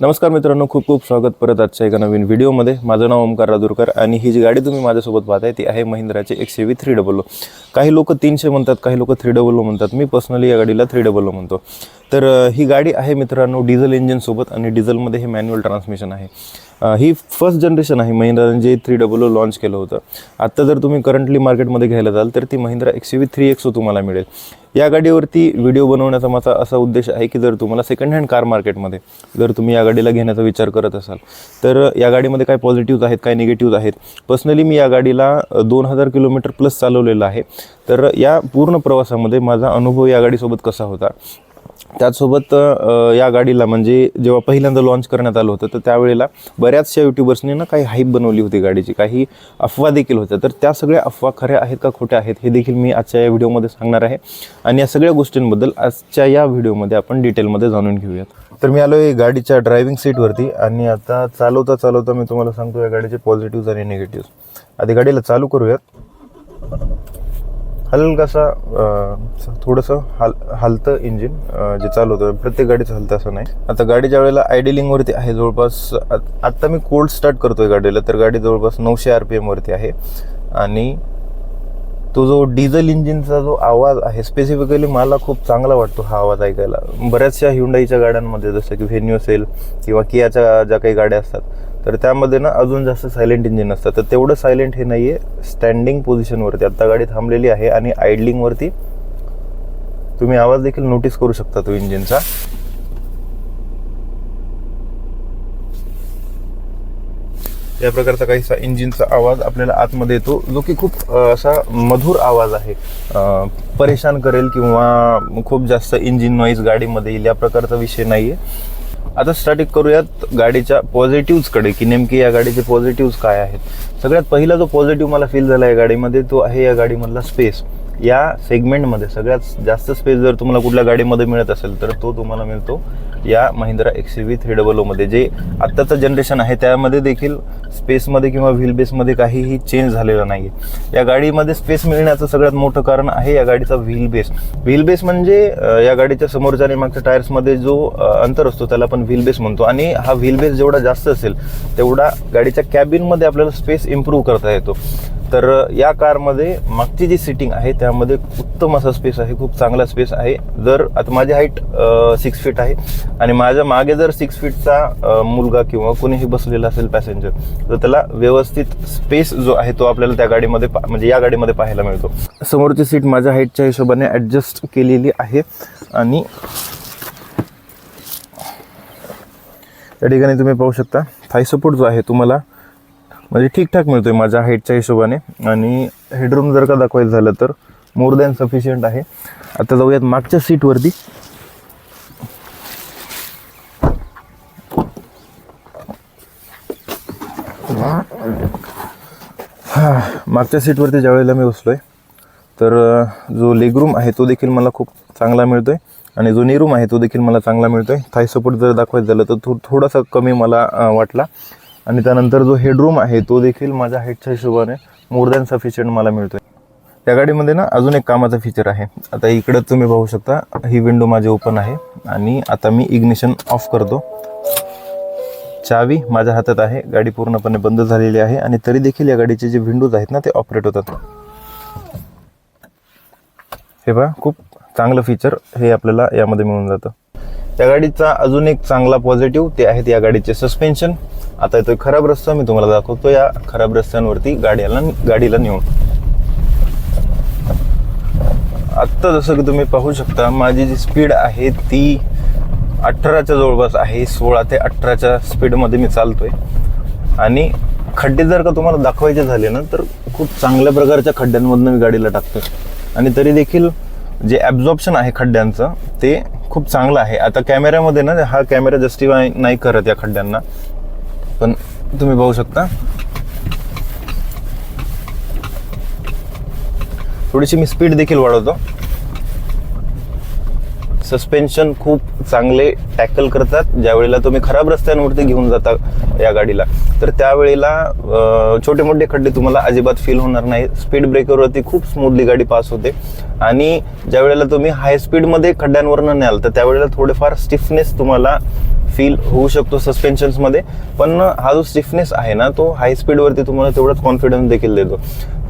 नमस्कार मित्रांनो खूप खूप स्वागत परत आजच्या एका नवीन व्हिडिओमध्ये. माझं नाव ओमकार राजूरकर आणि ही जी गाडी तुम्ही माझ्यासोबत पाहताय ती आहे महिंद्राची एकशे वी थ्री डबल ओ काही लोक तीनशे म्हणतात काही लोक थ्री डबल ओ म्हणतात. मी पर्सनली या गाडीला थ्री डबल ओ म्हणतो. तर ही गाडी आहे मित्रांनो डिझेल इंजिनसोबत आणि डिझेलमध्ये हे मॅन्युअल ट्रान्समिशन आहे. ही फर्स्ट जनरेशन आहे. महिंद्राने जे थ्री डबल ओ लॉन्च केलं होतं. आत्ता जर तुम्ही करंटली मार्केटमध्ये घ्यायला जाल तर ती Mahindra X V three XO तुम्हाला मिळेल. या गाडीवरती व्हिडिओ बनवण्याचा माझा असा उद्देश आहे की जर तुम्हाला सेकंड हँड कार मार्केटमध्ये जर तुम्ही या गाडीला घेण्याचा विचार करत असाल तर या गाडीमध्ये काय पॉझिटिव्ज आहेत काय निगेटिव्ज आहेत? पर्सनली मी या गाडीला दोन हजार किलोमीटर प्लस चालवलेलं आहे. तर या पूर्ण प्रवासामध्ये माझा अनुभव या गाडीसोबत कसा होता? त्याचसोबत या गाडीला म्हणजे जेव्हा पहिल्यांदा लॉन्च करण्यात आलं होतं तर त्यावेळेला बऱ्याचशा युट्यूबर्सनी ना काही हाईप बनवली होती गाडीची. काही अफवा देखील होत्या. तर त्या सगळ्या अफवा खऱ्या आहेत का खोट्या आहेत हे देखील मी आजच्या या व्हिडिओमध्ये सांगणार आहे. आणि या सगळ्या गोष्टींबद्दल आजच्या या व्हिडिओमध्ये आपण डिटेलमध्ये जाणून घेऊयात. तर मी आलो आहे गाडीच्या ड्रायव्हिंग सीटवरती आणि आता चालवता चालवता मी तुम्हाला सांगतो या गाडीचे पॉझिटिव्ह आणि निगेटिव्ह आधी गाडीला चालू करूयात. हलकासा थोडंसं हाल हालतं इंजिन जे चालू होतं. प्रत्येक गाडीचं हलतं असं नाही. आता गाडीच्या वेळेला आयडिलिंगवरती आहे जवळपास आत्ता मी कोल्ड स्टार्ट करतोय गाडीला तर गाडी जवळपास नऊशे आर पी एमवरती आहे. आणि तो जो डिझेल इंजिनचा जो आवाज आहे स्पेसिफिकली मला खूप चांगला वाटतो हा आवाज ऐकायला. बऱ्याचशा हिंडाईच्या गाड्यांमध्ये जसं की व्हेन्यू असेल किंवा कियाच्या ज्या काही गाड्या असतात तर त्यामध्ये ना अजून जास्त सायलेंट इंजिन असतं तर तेवढं सायलेंट हे नाही आहे स्टँडिंग पोझिशनवरती आत्ता गाडी थांबलेली आहे आणि आयडलिंगवरती तुम्ही आवाज देखील नोटीस करू शकता तो इंजिनचा या प्रकारचा काहीसा इंजिनचा आवाज आपल्याला आतमध्ये येतो. जो की खूप असा मधुर आवाज आहे. परेशान करेल किंवा खूप जास्त इंजिन नॉईज गाडीमध्ये येईल या प्रकारचा विषय नाही आहे आता स्टार्टिंग करूयात गाडीच्या पॉझिटिव्हजकडे की नेमके या गाडीचे पॉझिटिव्ह काय आहेत. सगळ्यात पहिला जो पॉझिटिव्ह मला फील झाला या गाडीमध्ये तो आहे या गाडीमधला स्पेस या सेगमेंटमध्ये सगळ्यात जास्त स्पेस जर तुम्हाला कुठल्या गाडीमध्ये मिळत असेल तर तो तुम्हाला मिळतो या Mahindra X V three double ओमध्ये जे आत्ताचं जनरेशन आहे त्यामध्ये देखील स्पेसमध्ये किंवा व्हील बेसमध्ये काहीही चेंज झालेला नाही या गाडीमध्ये स्पेस मिळण्याचं सगळ्यात मोठं कारण आहे या गाडीचा व्हील बेस व्हील बेस म्हणजे या गाडीच्या समोरच्या आणि मागच्या टायर्समध्ये जो अंतर असतो त्याला आपण व्हील बेस म्हणतो. आणि हा व्हील बेस जेवढा जास्त असेल तेवढा गाडीच्या कॅबिनमध्ये आपल्याला स्पेस इम्प्रूव्ह करता येतो. तर या कारमध्ये मागची जी सिटिंग आहे त्यामध्ये उत्तम असा स्पेस आहे खूप चांगला स्पेस आहे. जर आता माझी हाईट सिक्स फीट आहे आणि माझ्या मागे जर सिक्स फीटचा मुलगा किंवा कोणीही बसलेला असेल पॅसेंजर तर त्याला व्यवस्थित स्पेस जो आहे तो आपल्याला त्या गाडीमध्ये पा- म्हणजे या गाडीमध्ये पाहायला मिळतो. समोरची सीट माझ्या हाईटच्या हिशोबाने ॲडजस्ट केलेली आहे आणि त्या ठिकाणी तुम्ही पाहू शकता थाय सपोर्ट जो आहे तुम्हाला म्हणजे ठीकठाक मिळतो आहे माझ्या हाईटच्या हिशोबाने. आणि हेडरूम जर का दाखवायचं झालं तर मोर दॅन सफिशियंट आहे. आता जाऊयात मागच्या सीटवरती हां मागच्या सीटवरती ज्या वेळेला मी आहे तर जो लेगरूम आहे तो देखील मला खूप चांगला मिळतो आहे आणि जो नेरूम आहे तो देखील मला चांगला मिळतो आहे थाय सपोर्ट जर दाखवायचं झालं तर थो थोडासा कमी मला वाटला. आणि त्यानंतर जो हेडरूम आहे तो देखील माझ्या हाईटच्या हिशोबाने मोर दॅन सफिशियंट मला मिळतोय. त्या गाडीमध्ये ना अजून एक कामाचा फीचर आहे. आता इकडं तुम्ही पाहू शकता ही विंडो माझी ओपन आहे आणि आता मी इग्निशन ऑफ करतो. चावी माझ्या हातात आहे गाडी पूर्णपणे बंद झालेली आहे आणि तरी देखील या गाडीचे जे विंडोज आहेत ना ते ऑपरेट होतात. हे पहा खूप चांगलं फीचर हे आपल्याला यामध्ये मिळून जातं. त्या गाडीचा अजून एक चांगला पॉझिटिव्ह ते आहेत या गाडीचे सस्पेन्शन आता येतो खराब रस्ता मी तुम्हाला दाखवतो. या खराब रस्त्यांवरती गाडीला गाडीला नेऊन. आत्ता जसं की तुम्ही पाहू शकता माझी जी स्पीड आहे ती अठराच्या जवळपास आहे. सोळा ते अठराच्या स्पीडमध्ये मी चालतोय. आणि खड्डे जर का तुम्हाला दाखवायचे झाले ना तर खूप चांगल्या प्रकारच्या खड्ड्यांमधनं मी गाडीला टाकतो आणि तरी देखील जे ॲब्झॉर्प्शन आहे खड्ड्यांचं ते खूप चांगलं आहे. आता कॅमेऱ्यामध्ये ना हा कॅमेरा जस्टिफाय नाही करत या खड्ड्यांना. पण तुम्ही पाहू शकता. थोडीशी मी स्पीड देखील वाढवतो. सस्पेन्शन खूप चांगले टॅकल करतात. ज्या वेळेला तुम्ही खराब रस्त्यांवरती घेऊन जाता या गाडीला तर त्यावेळेला छोटे मोठे खड्डे तुम्हाला अजिबात फील होणार नाही. स्पीड ब्रेकरवरती खूप स्मूथली गाडी पास होते. आणि ज्या वेळेला तुम्ही हाय स्पीडमध्ये खड्ड्यांवरनं न्याल तर त्यावेळेला थोडेफार स्टिफनेस तुम्हाला फील होऊ शकतो सस्पेन्शन्समध्ये पण हा जो स्टिफनेस आहे ना तो हाय स्पीडवरती तुम्हाला तेवढाच कॉन्फिडन्स देखील देतो.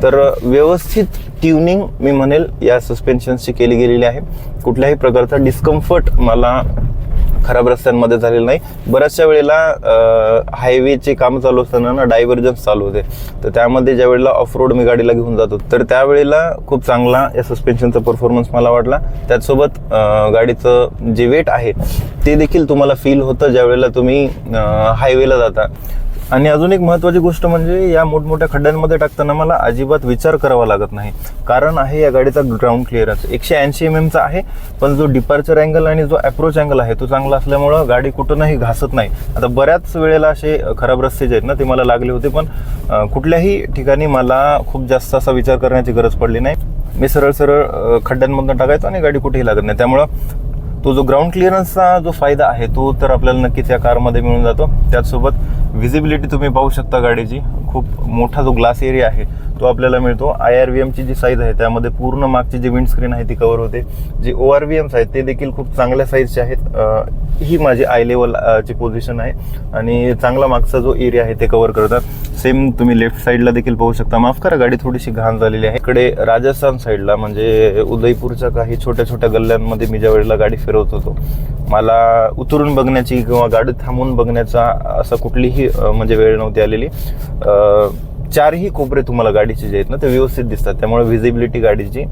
तर व्यवस्थित ट्युनिंग मी म्हणेल या सस्पेन्शन्सची केली गेलेली आहे. कुठल्याही प्रकारचा डिस्कम्फर्ट मला खराब रस्त्यांमध्ये झालेलं नाही. बऱ्याचशा वेळेला हायवेचे काम चालू असताना ना डायव्हर्जन्स चालू होते. तर त्यामध्ये ज्या वेळेला ऑफ रोड मी गाडीला घेऊन जातो तर त्यावेळेला खूप चांगला या सस्पेन्शनचा परफॉर्मन्स मला वाटला. त्याचसोबत गाडीचं जे वेट आहे ते देखील तुम्हाला फील होतं ज्या वेळेला तुम्ही हायवेला जाता. आणि अजून एक महत्त्वाची गोष्ट म्हणजे या मोठमोठ्या खड्ड्यांमध्ये टाकताना मला अजिबात विचार करावा लागत नाही. कारण आहे या गाडीचा ग्राउंड क्लिअरन्स एकशे ऐंशी एम एमचा आहे पण जो डिपार्चर अँगल आणि जो अप्रोच अँगल आहे तो चांगला असल्यामुळं गाडी कुठूनही घासत नाही. आता बऱ्याच वेळेला असे खराब रस्ते जे आहेत ना ते मला लागले होते पण कुठल्याही ठिकाणी मला खूप जास्त असा विचार करण्याची गरज पडली नाही. मी सरळ सरळ खड्ड्यांमधून टाकायचो आणि गाडी कुठेही लागत नाही. त्यामुळं तो जो ग्राउंड क्लिअरन्सचा जो फायदा आहे तो तर आपल्याला नक्कीच या कारमध्ये मिळून जातो. त्याचसोबत व्हिजिबिलिटी तुम्ही पाहू शकता गाडीची. खूप मोठा जो ग्लास एरिया आहे तो आपल्याला मिळतो. आय आर व्ही एमची जी साईज आहे त्यामध्ये पूर्ण मागची जी विंडस्क्रीन आहे ती कवर होते. जे ओ आर व्ही एम्स आहेत ते देखील खूप चांगल्या साईजचे आहेत. ही माझी आय लेवल ची पोझिशन आहे. आणि चांगला मागचा जो एरिया आहे ते कवर करतात. सेम तुम्ही लेफ्ट साईडला देखील पाहू शकता. माफ करा गाडी थोडीशी घाण झालेली आहे. इकडे राजस्थान साईडला म्हणजे उदयपूरच्या काही छोट्या छोट्या गल्ल्यांमध्ये मी ज्या वेळेला गाडी फिरवत होतो मला उतरून बघण्याची किंवा गाडी थांबून बघण्याचा असा कुठलीही म्हणजे वेळ नव्हती आलेली. चारही कोपरे तुम्हाला गाडीचे जे आहेत ना ते व्यवस्थित दिसतात. त्यामुळे व्हिजिबिलिटी गाडीची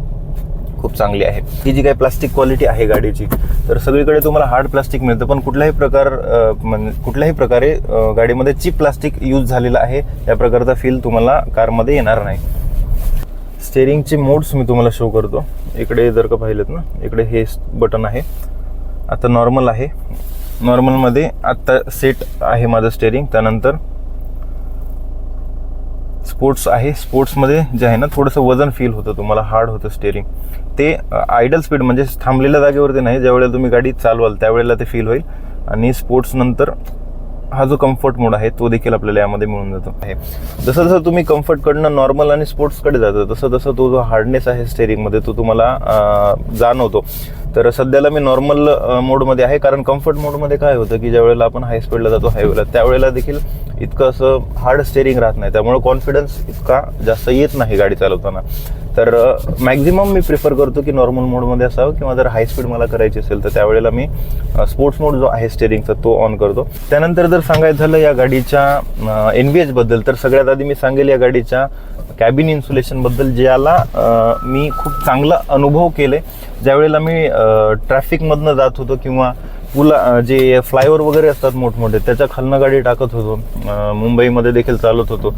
खूप चांगली आहे. ही जी काही प्लास्टिक क्वालिटी आहे गाडीची तर सगळीकडे तुम्हाला हार्ड प्लास्टिक मिळतं. पण कुठल्याही प्रकार म्हणजे कुठल्याही प्रकारे गाडीमध्ये चिप प्लास्टिक यूज झालेला आहे या प्रकारचा फील तुम्हाला कारमध्ये येणार नाही. स्टेरिंगचे मोड्स मी तुम्हाला शो करतो. इकडे जर का पाहिलेत ना इकडे हे बटन आहे. आता नॉर्मल आहे. नॉर्मलमध्ये आत्ता सेट आहे माझं स्टेरिंग त्यानंतर स्पोर्ट्स आहे. स्पोर्ट्समध्ये जे आहे ना थोडंसं वजन फील होतं तुम्हाला हार्ड होतं स्टेरिंग ते आयडल स्पीड म्हणजे थांबलेल्या जागेवरती नाही. ज्यावेळेला तुम्ही गाडी चालवाल त्यावेळेला ते फील होईल. आणि स्पोर्ट्सनंतर हा जो कम्फर्ट मोड आहे तो देखील आपल्याला यामध्ये मिळून जातो. आहे. जसं जसं तुम्ही कम्फर्टकडनं नॉर्मल आणि स्पोर्ट्सकडे जातो तसं तसं तो जो हार्डनेस आहे स्टेरिंगमध्ये तो तुम्हाला जाणवतो. तर सध्याला मी नॉर्मल मोडमध्ये आहे कारण कम्फर्ट मोडमध्ये काय होतं की ज्या वेळेला आपण हाय स्पीडला जातो हायवेला त्यावेळेला देखील इतकं असं हार्ड स्टेरिंग राहत नाही. त्यामुळे कॉन्फिडन्स इतका जास्त येत नाही गाडी चालवताना. तर मॅक्झिमम मी प्रिफर करतो की नॉर्मल मोडमध्ये असावं किंवा जर हाय स्पीड मला करायची असेल तर त्यावेळेला मी स्पोर्ट्स मोड जो आहे स्टेरिंगचा तो ऑन करतो. त्यानंतर जर सांगायचं झालं या गाडीच्या एन बी एचबद्दल तर सगळ्यात आधी मी सांगेल या गाडीच्या कॅबिन इन्सुलेशनबद्दल ज्याला मी खूप चांगला अनुभव केले ज्यावेळेला मी ट्रॅफिकमधनं जात होतो किंवा पुला जे फ्लायओव्हर वगैरे असतात मोठमोठे त्याच्या खालनं गाडी टाकत होतो. मुंबईमध्ये देखील चालत होतो.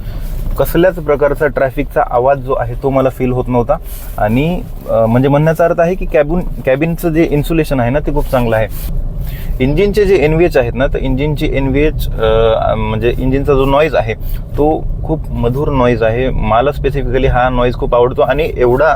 कसल्याच प्रकारचा ट्रॅफिकचा आवाज जो आहे तो मला फील होत नव्हता. आणि म्हणजे म्हणण्याचा अर्थ आहे की कॅबिन कॅबिनचं जे इन्सुलेशन आहे ना ते खूप चांगलं आहे. इंजिनचे जे एन व्ही एच आहेत ना तर इंजिनची एन व्ही एच म्हणजे इंजिनचा जो नॉईज आहे तो खूप मधुर नॉईज आहे. मला स्पेसिफिकली हा नॉईज खूप आवडतो आणि एवढा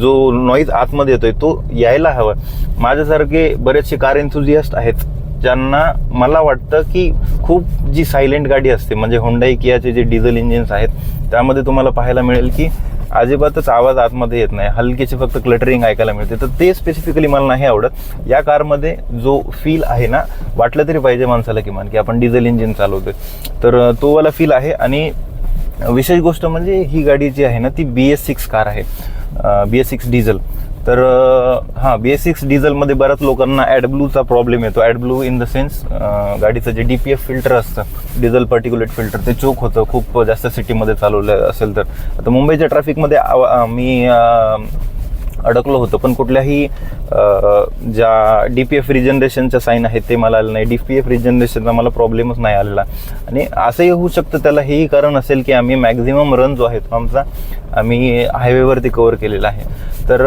जो नॉईज आतमध्ये येतोय तो यायला हवा. माझ्यासारखे बरेचसे कार एन्थुझियास्ट आहेत. ज्यांना मला वाटतं की खूप जी सायलेंट गाडी असते म्हणजे होंडाई कियाचे जे डिझेल इंजिन्स आहेत त्यामध्ये तुम्हाला पाहायला मिळेल की अजिबातच आवाज आतमध्ये येत नाही. हलकीचे फक्त क्लटरिंग ऐकायला मिळते. तर ते स्पेसिफिकली मला नाही आवडत. या कारमध्ये जो फील आहे ना वाटलं तरी पाहिजे माणसाला किमान की आपण डिझेल इंजिन चालवतोय. तर तोवाला तो वाला फील आहे. आणि विशेष गोष्ट म्हणजे ही गाडी जी आहे ना ती बी एस सिक्स कार आहे. बी एस सिक्स डिझेल तर हां बी एस सिक्स डिझेलमध्ये बऱ्याच लोकांना ॲडब्लूचा प्रॉब्लेम येतो. ॲडब्लू इन द सेन्स गाडीचं जे डी पी एफ फिल्टर असतं डिझेल पर्टिक्युलेट फिल्टर ते चोक होतं. खूप जास्त सिटीमध्ये चालवलं असेल तर. आता मुंबईच्या ट्रॅफिकमध्ये मी अडकलो होतो. पण कुठल्याही ज्या डी पी एफ रिजनरेशनच्या साईन आहेत ते मला आलं नाही. डी पी एफ रिजनरेशनचा मला प्रॉब्लेमच नाही आलेला. आणि असंही होऊ शकतं त्याला हेही कारण असेल की आम्ही मॅक्झिमम रन जो आहे तो आमचा आम्ही हायवेवरती कव्हर केलेला आहे. तर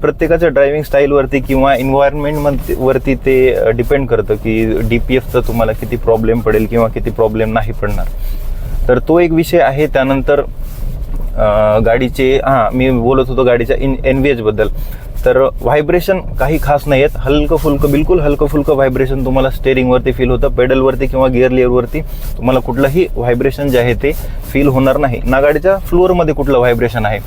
प्रत्येकाच्या ड्रायव्हिंग स्टाईलवरती किंवा इन्व्हायरमेंट वरती ते डिपेंड करतं की डी पी एफचा तुम्हाला किती प्रॉब्लेम पडेल किंवा किती प्रॉब्लेम नाही पडणार. तर तो एक विषय आहे. त्यानंतर गाडीचे हां मी बोलत होतो गाडीच्या इन एन व्ही एचबद्दल तर व्हायब्रेशन काही खास नाही आहेत. हलकं फुलकं बिलकुल हलकं फुलकं व्हायब्रेशन तुम्हाला स्टेअरिंगवरती फील होतं. पेडलवरती किंवा गिअर लिअरवरती तुम्हाला कुठलंही व्हायब्रेशन जे आहे ते फील होणार नाही. ना गाडीच्या फ्लोअरमध्ये कुठलं व्हायब्रेशन आहे?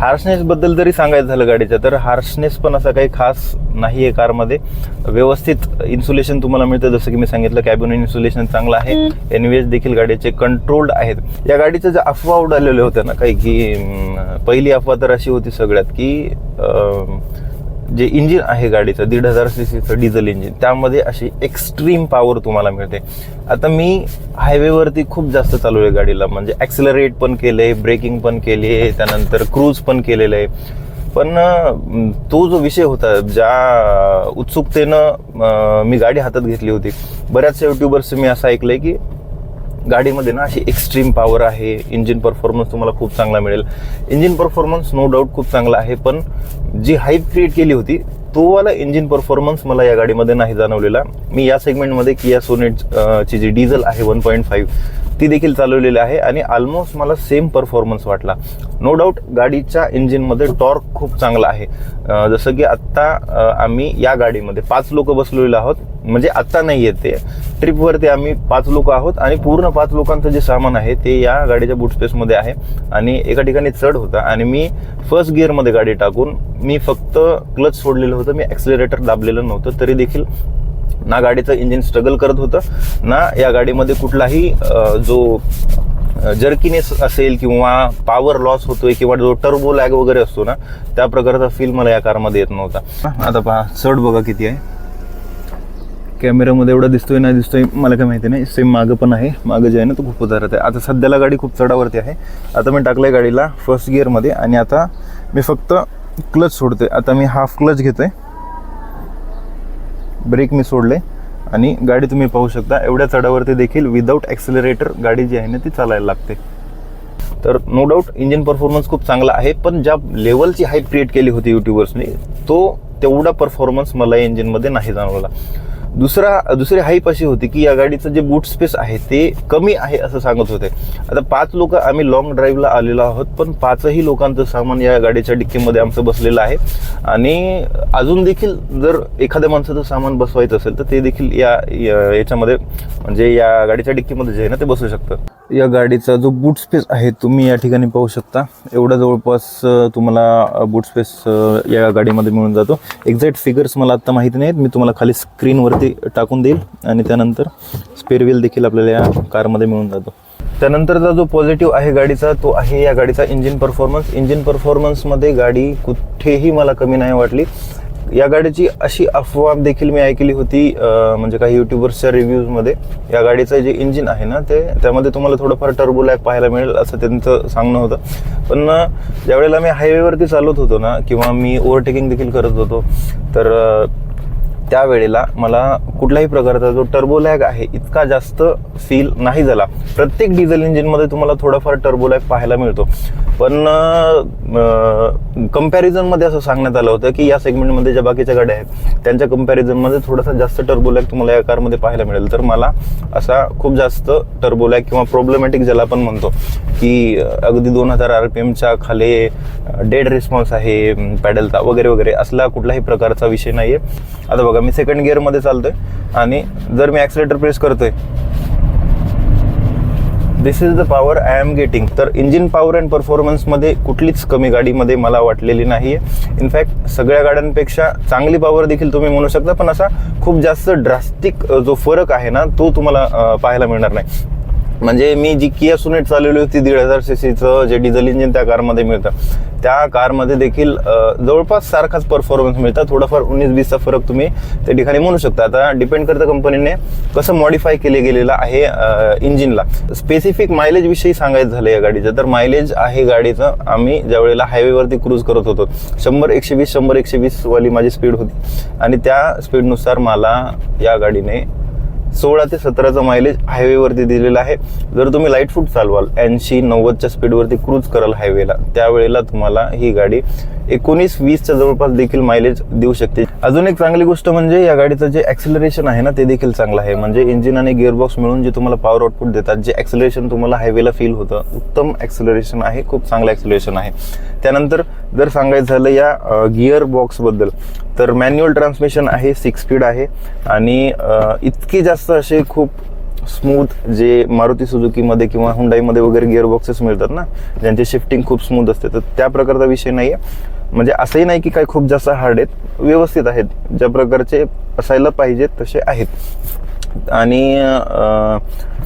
हार्शनेस बद्दल जरी सांगायचं झालं गाडीच्या तर हार्शनेस पण असा काही खास नाही आहे कारमध्ये. व्यवस्थित इन्सुलेशन तुम्हाला मिळतं जसं की मी सांगितलं कॅबिन इन्सुलेशन चांगलं आहे. एनव्हीएस देखील गाडीचे कंट्रोल्ड आहेत. या गाडीच्या ज्या अफवा उडालेल्या होत्या ना काही की पहिली अफवा तर अशी होती सगळ्यात की जे इंजिन आहे गाडीचं दीड हजार सी सीचं डिझेल इंजिन त्यामध्ये अशी एक्स्ट्रीम पॉवर तुम्हाला मिळते. आता मी हायवेवरती खूप जास्त चालू आहे गाडीला म्हणजे ॲक्सिलरेट पण केलं आहे ब्रेकिंग पण केली आहे त्यानंतर क्रूज पण केलेलं आहे. पण तो जो विषय होता ज्या उत्सुकतेनं मी गाडी हातात घेतली होती बऱ्याचशा युट्यूबर्स मी असं ऐकलं आहे की गाडीमध्ये ना अशी एक्स्ट्रीम पॉवर आहे. इंजिन परफॉर्मन्स तुम्हाला खूप चांगला मिळेल. इंजिन परफॉर्मन्स नो डाऊट खूप चांगला आहे पण जी हाईप क्रिएट केली होती तोवाला इंजिन परफॉर्मन्स मला या गाडीमध्ये नाही जाणवलेला. मी या सेगमेंटमध्ये किया सोनेट ची जी डिझेल आहे वन पॉईंट फाईव्ह ती देखील चालवलेली आहे आणि ऑलमोस्ट मला सेम परफॉर्मन्स वाटला. नो डाऊट गाडीच्या इंजिनमध्ये टॉर्क खूप चांगला आहे. जसं की आत्ता आम्ही या गाडीमध्ये पाच लोक बसलेलो आहोत. म्हणजे आत्ता नाही येते ट्रिपवरती आम्ही पाच लोक आहोत आणि पूर्ण पाच लोकांचं जे सामान आहे ते या गाडीच्या बूट स्पेसमध्ये आहे. आणि एका ठिकाणी चढ होता आणि मी फर्स्ट गिअरमध्ये गाडी टाकून मी फक्त क्लच सोडलेलं होतं. मी ॲक्सिलरेटर दाबलेलं नव्हतं. तरी देखील ना गाडीचं इंजिन स्ट्रगल करत होतं ना या गाडीमध्ये कुठलाही जो जर्किनेस असेल किंवा पॉवर लॉस होतोय किंवा जो टर्बो लॅग वगैरे असतो ना त्या प्रकारचा फील मला या कारमध्ये येत नव्हता. आता पहा चढ बघा किती आहे. कॅमेऱ्यामध्ये एवढा दिसतोय नाही दिसतोय मला काय माहिती नाही. सेम मागं पण आहे. मागं जे आहे ना तो खूप उतारत आहे. आता सध्याला गाडी खूप चढावरती आहे. आता मी टाकलंय गाडीला फर्स्ट गिअरमध्ये आणि आता मी फक्त क्लच सोडतोय. आता मी हाफ क्लच घेतोय. ब्रेक मी सोडले आणि गाडी तुम्ही पाहू शकता. एवढ्या चढावरती देखील विदाऊट ॲक्सिलरेटर गाडी जी आहे ना ती चालायला लागते. तर नो डाऊट इंजिन परफॉर्मन्स खूप चांगला आहे पण ज्या लेवलची हाईप क्रिएट केली होती युट्यूबर्सनी तो तेवढा परफॉर्मन्स मला या इंजिनमध्ये नाही जाणवला. दुसरा दुसरी हाईप अशी होती की या गाडीचं जे बूट स्पेस आहे ते कमी आहे असं सांगत होते. आता पाच लोक आम्ही लॉंग ड्राईव्हला आलेलो आहोत पण पाचही लोकांचं सामान या गाडीच्या डिक्कीमध्ये आमचं बसलेलं आहे. आणि अजून देखील जर एखाद्या माणसाचं सामान बसवायचं असेल तर ते देखील या याच्यामध्ये म्हणजे या गाडीच्या डिक्कीमध्ये जे आहे ना ते बसू शकतं. या गाडीचा जो बूट स्पेस आहे तुम्ही या ठिकाणी पाहू शकता. एवढा जवळपास तुम्हाला बूट स्पेस या गाडीमध्ये मिळून जातो. एक्झॅक्ट फिगर्स मला आत्ता माहिती नाहीत. मी तुम्हाला खाली स्क्रीनवरती टाकून देईल आणि त्यानंतर स्पेअर व्हील देखील आपल्याला या कारमध्ये मिळून जातो. त्यानंतरचा जो पॉझिटिव्ह आहे गाडीचा तो आहे या गाडीचा इंजिन परफॉर्मन्स इंजिन परफॉर्मन्समध्ये गाडी कुठेही मला कमी नाही वाटली. या गाडीची अशी अफवा देखील मी ऐकली होती म्हणजे काही युट्यूबर्सच्या रिव्ह्यूजमध्ये या गाडीचं जे इंजिन आहे ना ते त्यामध्ये तुम्हाला थोडंफार टर्बो लॅग पाहायला मिळेल असं त्यांचं सांगणं होतं. पण ज्यावेळेला मी हायवेवरती चालवत होतो ना किंवा मी ओव्हरटेकिंग देखील करत होतो तर त्यावेळेला मला कुठल्याही प्रकारचा जो टर्बो लॅग आहे इतका जास्त फील नाही झाला. प्रत्येक डिझेल इंजिनमध्ये तुम्हाला थोडाफार टर्बो लॅग पाहायला मिळतो. पण कम्पॅरिझनमध्ये असं सांगण्यात आलं होतं की या सेगमेंटमध्ये ज्या बाकीच्या गाड्या आहेत त्यांच्या कम्पॅरिझनमध्ये थोडासा जास्त टर्बो लॅग तुम्हाला या कारमध्ये पाहायला मिळेल. तर मला असा खूप जास्त टर्बो लॅग किंवा प्रॉब्लेमॅटिक ज्याला आपण म्हणतो की अगदी दोन हजार आर पी एमच्या खाली डेड रिस्पॉन्स आहे पॅडलचा वगैरे वगैरे असला कुठलाही प्रकारचा विषय नाही आहे आता बघा मी सेकंड गिअरमध्ये चालतोय आणि जर मी ॲक्सिलेटर प्रेस करतोय this is the power I am getting तर इंजिन पॉवर अँड परफॉर्मन्समध्ये कुठलीच कमी गाडीमध्ये मला वाटलेली नाही आहे इनफॅक्ट सगळ्या गाड्यांपेक्षा चांगली पॉवर देखील तुम्ही म्हणू शकता पण असा खूप जास्त ड्रास्टिक जो फरक आहे ना तो तुम्हाला पाहायला मिळणार नाही. म्हणजे मी जी किया सुनेट चालवली होती दीड हजार सी सीचं जे डिझेल इंजिन त्या कारमध्ये मिळतं त्या कारमध्ये देखील जवळपास सारखाच परफॉर्मन्स मिळतात थोडाफार उन्नीस वीसचा फरक तुम्ही त्या ठिकाणी म्हणू शकता. आता डिपेंड करतं कंपनीने कसं मॉडिफाय केले गेलेलं आहे इंजिनला स्पेसिफिक मायलेजविषयी सांगायचं झालं या गाडीचं तर मायलेज आहे गाडीचं. आम्ही ज्या वेळेला हायवेवरती क्रूज करत होतो शंभर एकशे वीस शंभर एकशे वीसवाली माझी स्पीड होती. आणि त्या स्पीडनुसार मला या गाडीने सोळा ते सतराचं मायलेज हायवेवरती दिलेलं आहे. जर तुम्ही लाइट फूट चालवाल ऐंशी नव्वदच्या स्पीडवरती क्रूज कराल हायवेला त्यावेळेला तुम्हाला ही गाडी एकोणीस वीसच्या जवळपास देखील मायलेज देऊ शकते. अजून एक चांगली गोष्ट म्हणजे या गाडीचं जे ॲक्सिलरेशन आहे ना ते देखील चांगलं आहे. म्हणजे इंजिन आणि गिअरबॉक्स मिळून जे तुम्हाला पॉवर आउटपुट देतात जे ॲक्सिलरेशन तुम्हाला हायवेला फील होतं उत्तम ॲक्सिलरेशन आहे खूप चांगलं ॲक्सिलरेशन आहे. त्यानंतर जर सांगायचं झालं या गिअर बॉक्सबद्दल तर मॅन्युअल ट्रान्समिशन आहे सिक्स स्पीड आहे. आणि इतके जास्त असे खूप स्मूथ जे मारुती सुझुकीमध्ये किंवा हुंडाईमध्ये वगैरे गिअर बॉक्सेस मिळतात ना ज्यांची शिफ्टिंग खूप स्मूथ असते तर त्या प्रकारचा विषय नाही आहे म्हणजे असंही नाही की काय खूप जास्त हार्ड आहेत व्यवस्थित आहेत. ज्या प्रकारचे असायला पाहिजेत तसे आहेत. आणि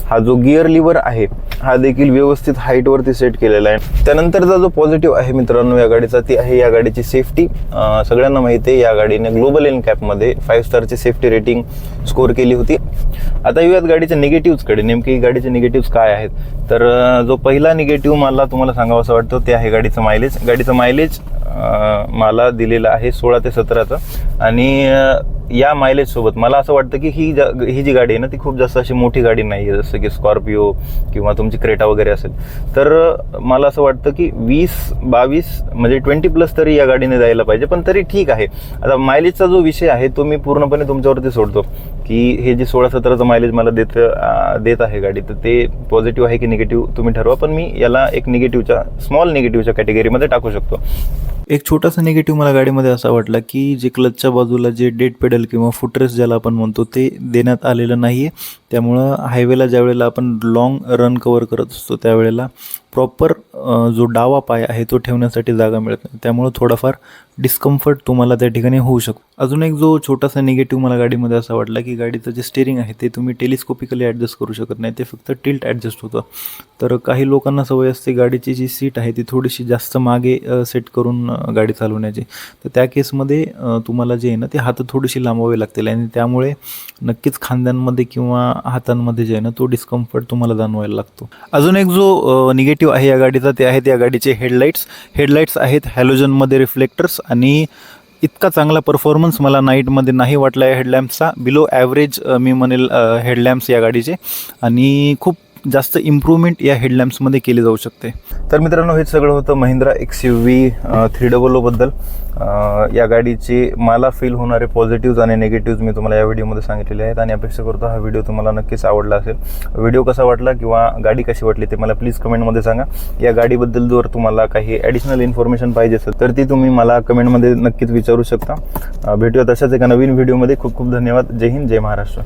हा जो गिअर लिव्हर आहे हा देखील व्यवस्थित हाईटवरती सेट केलेला आहे. त्यानंतरचा जो पॉझिटिव्ह आहे मित्रांनो या गाडीचा ती आहे या गाडीची सेफ्टी सगळ्यांना माहिती आहे या गाडीने ग्लोबल एन कॅपमध्ये फाईव्ह स्टारची सेफ्टी रेटिंग स्कोअर केली होती. आता येऊयात गाडीच्या निगेटिव्हजकडे नेमकी गाडीचे निगेटिव्ह काय आहेत? तर जो पहिला निगेटिव्ह मला तुम्हाला सांगावं असं वाटतं ते आहे गाडीचं मायलेज गाडीचं मायलेज मला दिलेलं आहे सोळा ते सतराचं. आणि या मायलेज सोबत मला असं वाटतं की ही जा ही जी गाडी आहे ना ती खूप जास्त अशी मोठी गाडी नाही आहे जसं की स्कॉर्पिओ किंवा तुमची क्रेटा वगैरे असेल. तर मला असं वाटतं की वीस बावीस म्हणजे ट्वेंटी प्लस तरी या गाडीने जायला पाहिजे पण तरी ठीक आहे. आता मायलेजचा जो विषय आहे तो मी पूर्णपणे तुमच्यावरती सोडतो की हे जे सोळा सतराचं मायलेज मला देत देत आहे गाडी तर ते पॉझिटिव्ह आहे की निगेटिव्ह तुम्ही ठरवा पण मी याला एक निगेटिव्हच्या स्मॉल निगेटिव्हच्या कॅटेगरीमध्ये टाकू शकतो. एक छोटासा निगेटिव्ह मला गाडीमध्ये असा वाटला की जे क्लचच्या बाजूला जे डेट पॅडल किंवा फुटरेस ज्याला आपण म्हणतो ते देण्यात आलेलं नाही आहे त्यामुळं हायवेला ज्यावेळेला आपण लाँग रन कवर करत असतो त्यावेळेला प्रॉपर जो डावा पाय आहे तो ठेवण्यासाठी जागा मिळत नाही. त्यामुळं थोडाफार डिस्कम्फर्ट तुम्हाला त्या ठिकाणी होऊ शकतो. अजून एक जो छोटासा निगेटिव्ह मला गाडीमध्ये असा वाटला की गाडीचं जे स्टेअरिंग आहे ते तुम्ही टेलिस्कोपिकली ॲडजस्ट करू शकत नाही. ते फक्त टिल्ट ॲडजस्ट होतं. तर काही लोकांना सवय असते गाडीची जी सीट आहे ती थोडीशी जास्त मागे सेट करून गाडी चालवण्याची. तर त्या केसमध्ये तुम्हाला जे आहे ना ते हात थोडीशी लांबावे लागतील आणि त्यामुळे नक्कीच खांद्यांमध्ये किंवा हातांमध्ये जे आहे ना तो डिस्कम्फर्ट तुम्हाला जाणवायला लागतो. अजून एक जो निगेटिव्ह आहे या गाडीचा ते आहेत या गाडीचे हेडलाईट्स हेडलाईट्स आहेत हॅलोजनमध्ये रिफ्लेक्टर्स आणि इतका चांगला परफॉर्मन्स मला नाईटमध्ये नाही वाटला या हेडलॅम्पचा बिलो ॲव्हरेज मी म्हणेल हेडलॅम्प्स या गाडीचे. आणि खूप जास्त इम्प्रूव्हमेंट या हेडलॅम्प्समध्ये केली जाऊ शकते. तर मित्रांनो हे सगळं होतं Mahindra X U V three double ओबद्दल या गाडीचे मला फील होणारे पॉझिटिव्ह आणि निगेटिव्ह मी तुम्हाला या व्हिडिओमध्ये सांगितलेले आहेत आणि अपेक्षा करतो हा व्हिडिओ तुम्हाला नक्कीच आवडला असेल. व्हिडिओ कसा वाटला किंवा गाडी कशी वाटली ते मला प्लीज कमेंटमध्ये सांगा. या गाडीबद्दल जर तुम्हाला काही ॲडिशनल इन्फॉर्मेशन पाहिजे असेल तर ती तुम्ही मला कमेंटमध्ये नक्कीच विचारू शकता. भेटूयात भेटूया तशाच एका नवीन व्हिडिओमध्ये खूप खूप धन्यवाद. जय हिंद जय महाराष्ट्र.